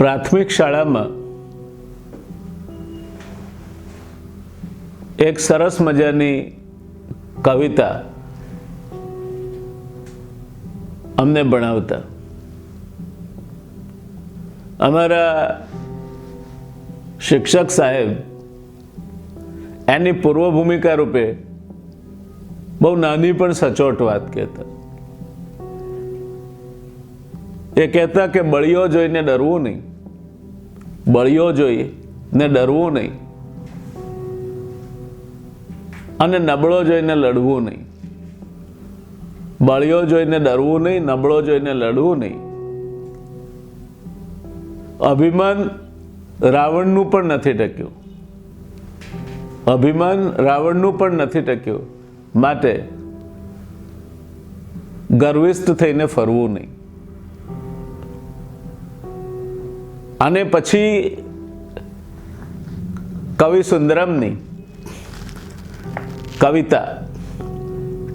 પ્રાથમિક શાળામાં એક સરસ મજાની કવિતા અમને ભણાવતા. અમારા શિક્ષક સાહેબ એની પૂર્વ ભૂમિકા રૂપે બહુ નાની પણ સચોટ વાત કહેતા. એ કહેતા કે બળીઓ જોઈને ડરવું નહીં. બળીઓ જોઈ ને ડરવું નહીં. અને નબળો જોઈને લડવું નહીં. બળિયો જોઈને ડરવું નહીં, નબળો જોઈને લડવું નહીં. અભિમાન રાવણનું પણ નથી ટક્યું. અભિમાન રાવણનું પણ નથી ટક્યું. માટે ગર્વિષ્ઠ થઈને ફરવું નહીં. અને પછી કવિ સુંદરમની કવિતા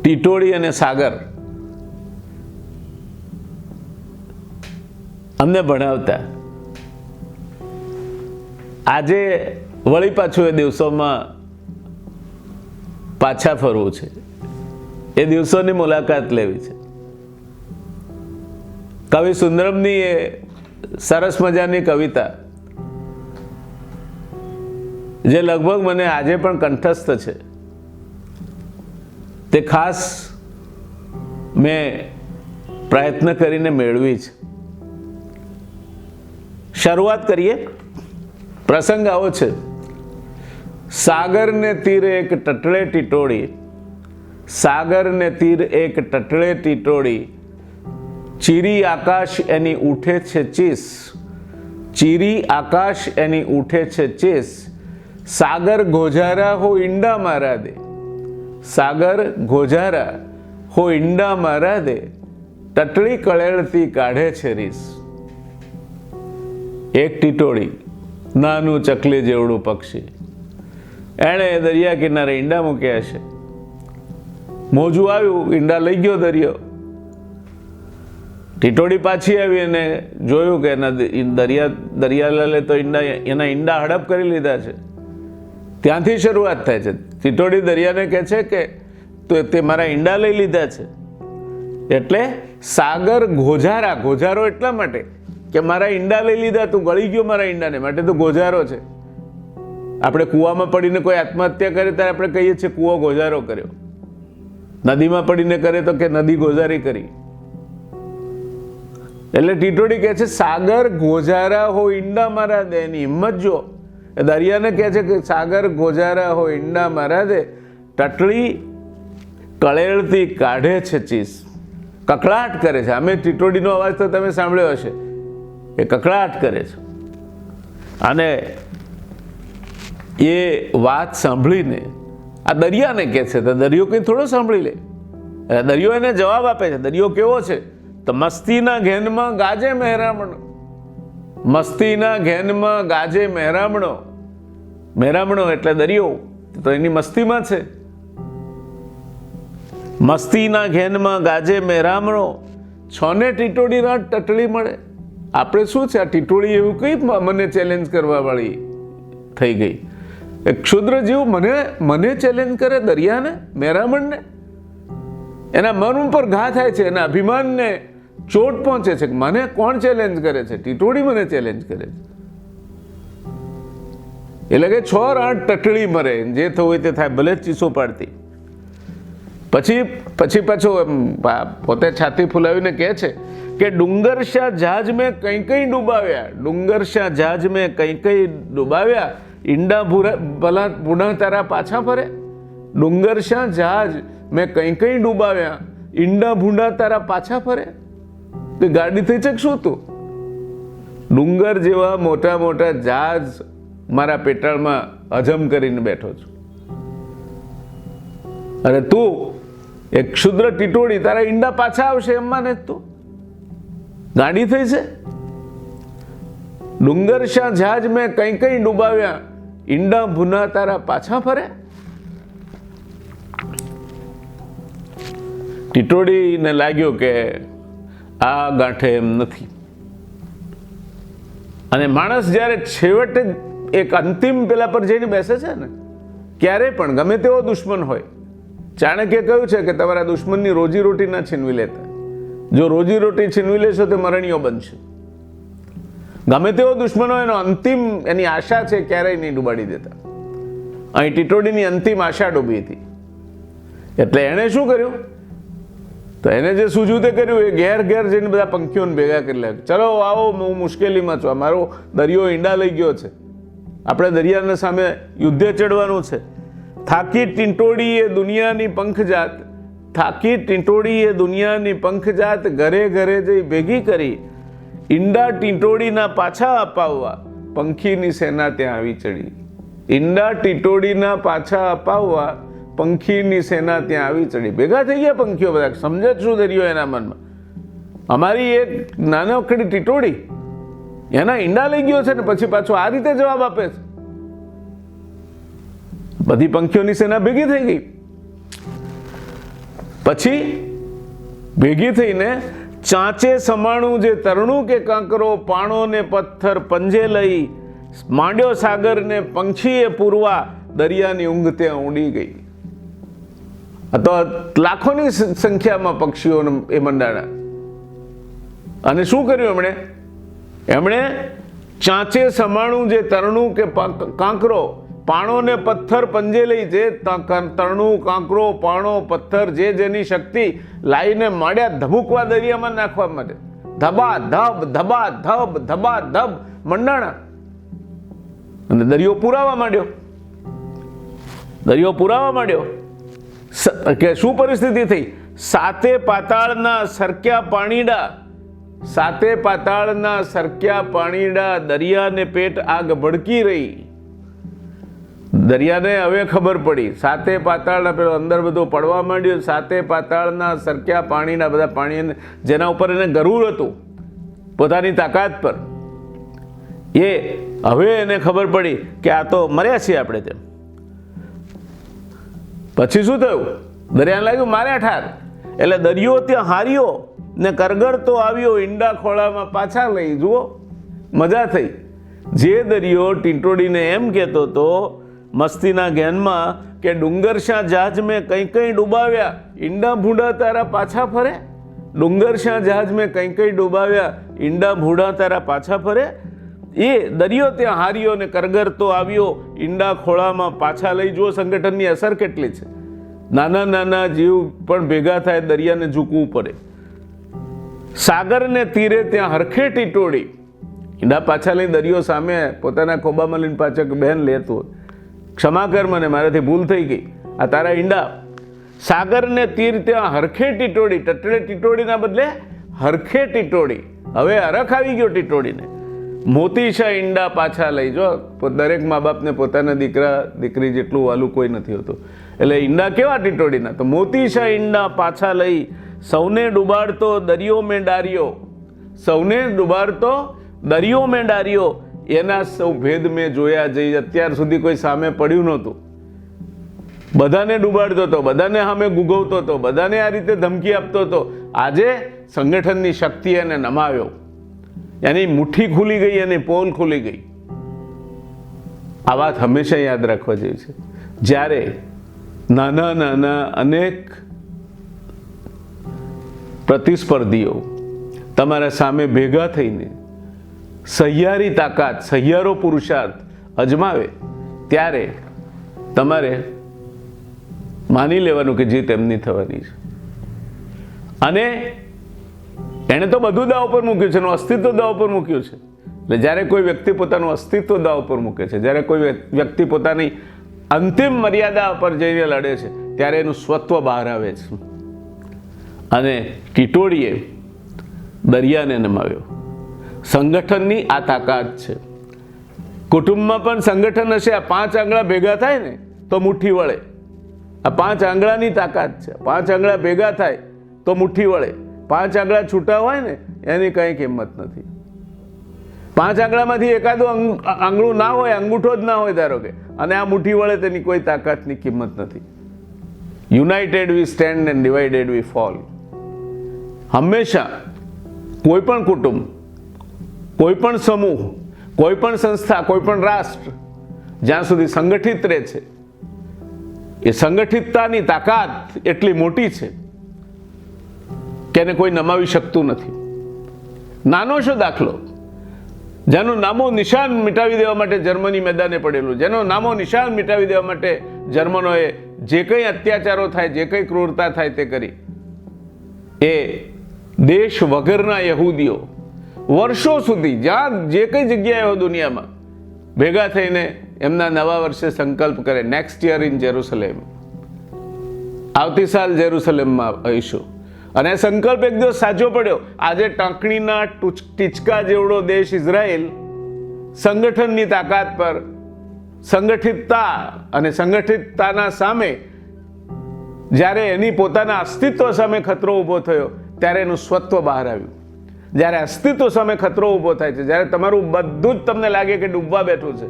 ટીટોળી અને સાગર અમને ભણાવતા. આજે વળી પાછું એ દિવસોમાં પાછા ફરવું છે. એ દિવસોની મુલાકાત લેવી છે. કવિ સુંદરમની એ સરસ મજાની કવિતા. જે લગભગ મને આજે પણ કંઠસ્થ છે. તે ખાસ મેં પ્રયત્ન કરીને મેળવી છે. શરૂઆત કરીએ. પ્રસંગ આવો છે. સાગરને તીર એક ટટળે ટીટોળી. સાગરને તીર એક ટટળે ટીટોળી. ચીરી આકાશ એની ઉઠે છે ચીસ. ચીરી આકાશ એની ઉઠે છે ચીસ. સાગર ગોજારા હો ઈંડા મારા દે. સાગર ગોજારા હો ઈંડા મારા દે. ટટળી કળેળતી કાઢે છે રીસ. એક ટીટોળી, નાનું ચકલી જેવડું પક્ષી. એણે દરિયા કિનારે ઈંડા મૂક્યા છે. મોજું આવ્યું, ઈંડા લઈ ગયો દરિયો. ટીટોળી પાછી આવી અને જોયું કે એના દરિયા દરિયાલાલે તો ઈંડા એના ઈંડા હડપ કરી લીધા છે. ત્યાંથી શરૂઆત થાય છે. ટીટોડી દરિયાને કહે છે કે તો તે મારા ઈંડા લઈ લીધા છે. એટલે સાગર ગોજારા ગોજારો એટલા માટે કે મારા ઈંડા લઈ લીધા, તું ગળી ગયો મારા ઈંડાને, માટે તો ગોજારો છે. આપણે કૂવામાં પડીને કોઈ આત્મહત્યા કરે ત્યારે આપણે કહીએ છીએ કૂવો ગોઝારો કર્યો. નદીમાં પડીને કરે તો કે નદી ગોજારી કરી. એટલે ટીટોડી કહે છે, સાગર ગોજારા હો ઈંડા મારા દે. એની હિંમત જો દરિયાને કહે છે કે, સાગર ગોજારા હો ઈંડા મારા દે. ટટળી કળેળથી કાઢે છે ચીસ. કકળાટ કરે છે. અમે ટીટોડીનો અવાજ તો તમે સાંભળ્યો હશે. એ કકળાટ કરે છે. અને એ વાત સાંભળીને આ દરિયાને કહે છે, તો દરિયો કંઈ થોડો સાંભળી લે. દરિયો એને જવાબ આપે છે, દરિયો કેવો છે? તો મસ્તીના ઘેનમાં ગાજે મહેરામણો. મસ્તીના ઘેનમાં ગાજે મહેરામણો. મહેરામણો એટલે દરિયો, તો એની મસ્તીમાં છે. મસ્તીના ઘેનમાં ગાજે મહેરામણો. છોને ટીટોડી રાત ટટળી મળે. આપણે શું છે, આ ટીટોળી એવું કઈ મને ચેલેન્જ કરવા વાળી થઈ ગઈ. એ ક્ષુદ્ર જીવ મને મને ચેલેન્જ કરે દરિયાને મેરામણને એના મન ઉપર ઘા થાય છે, એના અભિમાનને ચોટ પહોંચે છે કે મને કોણ ચેલેન્જ કરે છે? ટીટોડી મને ચેલેન્જ કરે છે. એટલે કે છ આઠ ટટળી મરે, જે થવું હોય તે થાય, ભલે જ ચીસો પાડતી. પછી પછી પાછો પોતે છાતી ફૂલાવીને કહે છે કે ડુંગરશા જહાજ મેં કઈ કઈ ડૂબાવ્યા? ડુંગરશા જહાજ મેં કઈ કઈ ડૂબાવ્યા? ઈંડા ભૂરા, ભલા પુનઃ તારા પાછા ફરે? ડુંગરશા જહાજ મેં કઈ કઈ ડૂબાવ્યા? ઈંડા ભૂંડા તારા પાછા ફરે? તે ગાડી થઈ છે કે શું તું ડુંગર જેવા મોટા મોટા જહાજ મારા પેટાળમાં હજમ કરીને બેઠો છું. અને તું એક ક્ષુદ્ર ટીટોળી તારા ઈંડા પાછા આવશે એમ માને તું. ગાડી થઈ છે? ડુંગર શા જહાજ મેં કઈ કઈ ડૂબાવ્યા, ઈંડા ભૂના તારા પાછા ફરે ટીટોડીને લાગ્યું કે આ ગાંઠે એમ નથી. અને માણસ જ્યારે છેવટે એક અંતિમ પેલા પર જઈને બેસે છે ને ક્યારે પણ, ગમે તેવો દુશ્મન હોય. ચાણક્ય કહ્યું છે કે તમારા દુશ્મનની રોજીરોટી ના છીનવી લેતા. જો રોજીરોટી છીનવી લેશો તો મરણીઓ બનશે. ગમે તેવો દુશ્મન એનો અંતિમ એની આશા છે ક્યારેય નહીં ડૂબાડી દેતા. અહીં ટીટોડીની અંતિમ આશા ડૂબી હતી. એટલે એણે શું કર્યું? તો એને જે સૂઝ્યું તે કર્યું એ ઘેર ઘેર જઈને બધા પંખીઓને ભેગા કરી લે. ચલો, આવો, હું મુશ્કેલીમાં છું. મારો દરિયો ઈંડા લઈ ગયો છે. આપણે દરિયાના સામે યુદ્ધે ચડવાનું છે. થાકી ટીંટોડી એ દુનિયાની પંખજાત. થાકી ટીંટોડી એ દુનિયાની પંખજાત ઘરે ઘરે જઈ ભેગી કરી. ઈંડા ટીંટોડીના પાછા અપાવવા પંખીની સેના ત્યાં આવી ચડી. ઈંડા ટીટોડીના પાછા અપાવવા પંખીની સેના ત્યાં આવી ચડી. ભેગા થઈ ગયા પંખીઓ બધા. સમજે શું દરિયો એના મનમાં? અમારી એક નાનકડી ટીટોડી એના ઈંડા લઈ ગયો છે ને પછી પાછો આ રીતે જવાબ આપે છે. બધી પંખીઓની સેના ભેગી થઈ ગઈ. પછી ભેગી થઈને ચાંચે સમાણું જે તરણું કે કાંકરો, પાણો ને પથ્થર, પંજે લઈ માંડ્યો સાગરને પંખીએ પૂરવા દરિયાની ઊંઘ ત્યાં ઊંડી ગઈ. તો લાખોની સંખ્યામાં પક્ષીઓને એ મંડાણા. અને શું કર્યું એમણે? એમણે ચાંચે સમાણું જે તરણું કે કાંકરો, પાણો ને પથ્થર પંજે લઈ જે તરણું, કાંકરો, પાણો, પથ્થર જે જેની શક્તિ લાઈને માંડ્યા ધબુકવા દરિયામાં નાખવા માટે. ધબા, ધબ ધબા ધબ ધબા, ધબ, મંડાણા. અને દરિયો પુરાવા માંડ્યો. દરિયો પુરાવા માંડ્યો. કે શું પરિસ્થિતિ થઈ? સાતે પાતાળના સરક્યા પાણીડા, સાતે પાતાળના સરક્યા પાણીડા દરિયાને પેટ આગ ભડકી રહી. દરિયાને હવે ખબર પડી. સાતે પાતાળના પેલો અંદર બધું પડવા માંડ્યું. સાતે પાતાળના સરક્યા પાણીના બધા પાણી જેના ઉપર એને ગરુર હતું, પોતાની તાકાત પર. એ હવે એને ખબર પડી કે આ તો મર્યા છીએ આપણે તેમ. પછી શું થયું? દરિયાને લાગ્યું માર્યા ઠાર એટલે દરિયો ત્યાં હાર્યો ને કરગડતો આવ્યો ઈંડા ખોળામાં પાછા લઈ જુઓ. મજા થઈ. જે દરિયો ટીંટોડીને એમ કહેતો હતો મસ્તીના જ્ઞાનમાં કે ડુંગરશા જહાજ મેં કંઈ કંઈ ડૂબાવ્યા, ઈંડા ભૂંડા તારા પાછા ફરે? ડુંગરશા જહાજ મેં કંઈ કંઈ ડૂબાવ્યા, ઈંડા ભૂંડા તારા પાછા ફરે? એ દરિયો ત્યાં હાર્યો ને કરગરતો આવ્યો, ઈંડા ખોળામાં પાછા લઈ જુઓ, સંગઠનની અસર કેટલી છે? નાના નાના જીવ પણ ભેગા થાય, દરિયાને ઝૂકવું પડે. સાગરને તીરે ત્યાં હરખે ટીટોડી ઈંડા પાછા લઈ દરિયો સામે પોતાના ખોબામાં લઈને પાછા કે બહેન લેતો. ક્ષમા કર મને, મારાથી ભૂલ થઈ ગઈ. આ તારા ઈંડા. સાગરને તીર ત્યાં હરખે ટીટોડી ટટડે ટીટોડીના બદલે હરખે ટીટોડી હવે હરખ આવી ગયો ટીટોડીને મોતીશા ઈંડા પાછા લઈ જો. દરેક મા બાપને પોતાના દીકરા, દીકરી જેટલું વાલું કોઈ નથી હોતું. એટલે ઈંડા કેવા ટીટોડીના? તો મોતીશા ઈંડા પાછા લઈ સૌને ડુબાડતો દરિયો મેં ડાર્યો સૌને ડુબાડતો દરિયો મેં ડાર્યો એના સૌ ભેદ મેં જોયા જઈ. અત્યાર સુધી કોઈ સામે પડ્યું નહોતું. બધાને ડુબાડતો હતો બધાને સામે ગુગવતો હતો બધાને આ રીતે ધમકી આપતો હતો આજે સંગઠનની શક્તિ એને નમાવ્યો. એની મુઠ્ઠી ખુલી ગઈ અને પોલ ખુલી ગઈ. આ વાત હંમેશા યાદ રાખવા જેવી છે. જ્યારે નાના નાના અનેક પ્રતિસ્પર્ધીઓ તમારા સામે ભેગા થઈને સહિયારી તાકાત, સહિયારો પુરુષાર્થ અજમાવે, ત્યારે તમારે માની લેવાનું કે જીત એમની થવાની છે. અને એણે તો બધું દાવ પર મૂક્યું છે, એનું અસ્તિત્વ દાવ પર મૂક્યું છે. એટલે જ્યારે કોઈ વ્યક્તિ પોતાનું અસ્તિત્વ દાવ પર મૂકે છે, જ્યારે કોઈ વ્યક્તિ પોતાની અંતિમ મર્યાદા પર જઈને લડે છે, ત્યારે એનું સ્વત્વ બહાર આવે છે. અને ટીટોડીએ દરિયાને નમાવ્યો. સંગઠનની આ તાકાત છે. કુટુંબમાં પણ સંગઠન હશે, આ પાંચ આંગળા ભેગા થાય ને, તો મુઠ્ઠી વળે. આ પાંચ આંગળાની તાકાત છે, પાંચ આંગળા ભેગા થાય, તો મુઠ્ઠી વળે. પાંચ આંગળા છૂટા હોય ને, એની કંઈ કિંમત નથી. પાંચ આંગળામાંથી એકાદું આંગળું ના હોય, અંગૂઠો જ ના હોય ધારો કે, અને આ મુઠ્ઠી વળે તેની કોઈ તાકાતની કિંમત નથી. United we stand and divided we fall હંમેશા કોઈ પણ કુટુંબ, કોઈ પણ સમૂહ, કોઈ પણ સંસ્થા, કોઈ પણ રાષ્ટ્ર જ્યાં સુધી સંગઠિત રહે છે, એ સંગઠિતતાની તાકાત એટલી મોટી છે કે કોઈ નમાવી શકતું નથી. નાનો શો દાખલો? જેનું નામો નિશાન મિટાવી દેવા માટે જર્મની મેદાને પડેલું. જેનો નામો નિશાન મિટાવી દેવા માટે જર્મનોએ જે કંઈ અત્યાચારો થાય, જે કંઈ ક્રૂરતા થાય તે કરી. એ દેશ વગરના યહૂદીઓ વર્ષો સુધી જ્યાં જે કંઈ જગ્યાએ હોય દુનિયામાં ભેગા થઈને એમના નવા વર્ષે સંકલ્પ કરે નેક્સ્ટ યર ઇન જેરુસલેમ આવતી સાલ જેરુસલેમમાં આવીશું. અને સંકલ્પ એક દિવસ સાચો પડ્યો. આજે ટાંકણીના ટુચ- ટીચકા જેવડો દેશ ઇઝરાયલ સંગઠનની તાકાત પર સંગઠિતતા અને સંગઠિતતાના સામે જ્યારે એની પોતાના અસ્તિત્વ સામે ખતરો ઊભો થયો, ત્યારે એનું સ્વત્વ બહાર આવ્યું. જ્યારે અસ્તિત્વ સામે ખતરો ઊભો થાય છે, જ્યારે તમારું બધું જ તમને લાગે કે ડૂબવા બેઠું છે.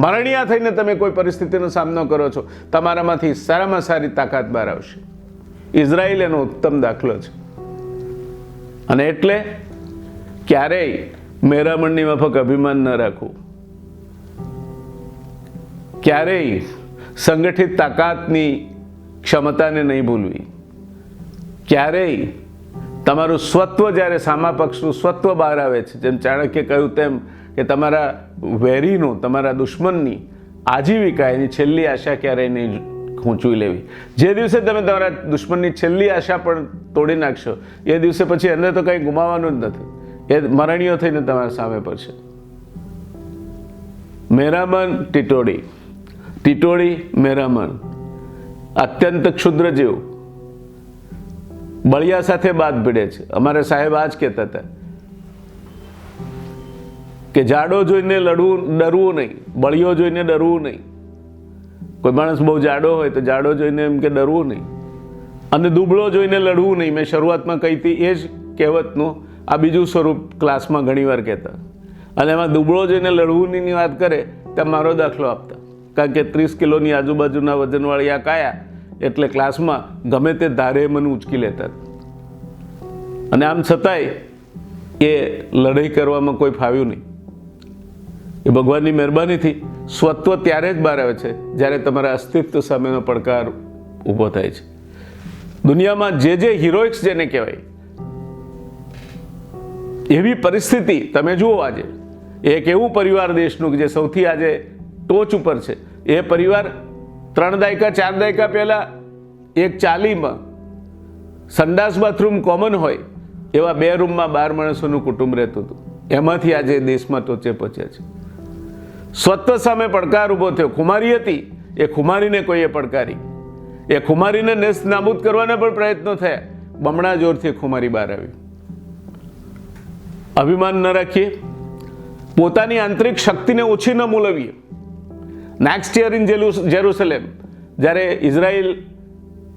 મરણિયા થઈને તમે કોઈ પરિસ્થિતિનો સામનો કરો છો, તમારામાંથી સારામાં સારી તાકાત બહાર આવશે. ઇઝરાયલ એનો ઉત્તમ દાખલો છે. અને એટલે ક્યારેય મેરામણની માફક અભિમાન ન રાખવું. ક્યારેય સંગઠિત તાકાતની ક્ષમતાને નહીં ભૂલવી. ક્યારેય તમારું સ્વત્વ જ્યારે સામા પક્ષનું સ્વત્વ બહાર આવે છે, જેમ ચાણક્ય કહ્યું તેમ કે તમારા વેરીનું, તમારા દુશ્મનની આજીવિકા, એની છેલ્લી આશા ક્યારેય નહીં ખૂંચવી લેવી. જે દિવસે તમે તમારા દુશ્મનની છેલ્લી આશા પણ તોડી નાખશો, એ દિવસે પછી એને તો કંઈ ગુમાવવાનું જ નથી. એ મરણીઓ થઈને તમારા સામે પડશે. મેરામન ટીટોડી ટીટોડી મેરામન અત્યંત ક્ષુદ્ર જીવ. બળિયા સાથે બાદ ભીડે છે. અમારે સાહેબ આ જ કહેતા હતા કે જાડો જોઈને લડવું, ડરવું નહીં. બળિયો જોઈને ડરવું નહીં. કોઈ માણસ બહુ જાડો હોય તો જાડો જોઈને એમ કે ડરવું નહીં. અને દુબળો જોઈને લડવું નહીં. મેં શરૂઆતમાં કહી હતી, એ જ કહેવતનું આ બીજું સ્વરૂપ ક્લાસમાં ઘણીવાર કહેતા. અને એમાં દુબળો જોઈને લડવું નહીં વાત કરે ત્યાં મારો દાખલો આપતા. કારણ કે ત્રીસ કિલોની આજુબાજુના વજનવાળી આ કાયા એટલે ક્લાસમાં ગમે તે ધારે મને ઉચકી લેતા. અને આમ છતાંય એ લડાઈ કરવામાં કોઈ ફાવ્યું નહીં. એ ભગવાનની મહેરબાનીથી સ્વત્વ ત્યારે જ બહાર આવે છે, જ્યારે તમારા અસ્તિત્વ સામેનો પડકાર ઊભો થાય છે. દુનિયામાં જે જે હિરોઇક્સ જેને કહેવાય, એવી પરિસ્થિતિ તમે જુઓ આજે, એક એવું પરિવાર દેશનું કે જે સૌથી આજે ટોચ ઉપર છે. એ પરિવાર ત્રણ દાયકા, ચાર દાયકા પહેલાં એક ચાલીમાં સંડાસ બાથરૂમ કોમન હોય, એવા બે રૂમમાં બાર માણસોનું કુટુંબ રહેતું હતું. એમાંથી આજે દેશમાં ટોચે પહોંચ્યા છે. સ્વત્વ સામે પડકાર ઊભો થયો. ખુમારી હતી. એ ખુમારીને કોઈએ પડકારી? એ ખુમારીને નેસ્ત નાબૂદ કરવાના પણ પ્રયત્નો થયા. બમણા જોરથી ખુમારી બહાર આવી. અભિમાન ન રાખીએ. પોતાની આંતરિક શક્તિને ઓછી ન મૂલવીએ. નેક્સ્ટ યર ઇન જેરુસલેમ જ્યારે ઇઝરાયલ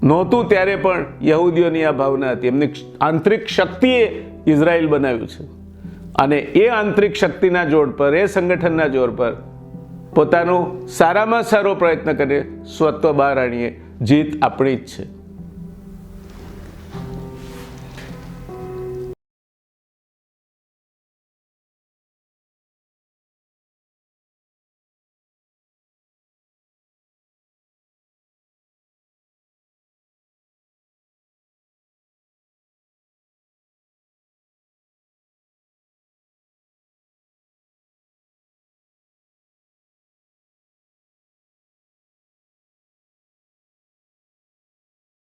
નહોતું, ત્યારે પણ યહૂદીઓની આ ભાવના હતી. એમની આંતરિક શક્તિએ ઇઝરાયલ બનાવ્યું છે. અને એ આંતરિક શક્તિના જોડ પર, એ સંગઠનના જોર પર પોતાનો સારામાં સારો પ્રયત્ન કરીએ, સ્વત્વ બહાર આણીએ જીત આપણી જ છે.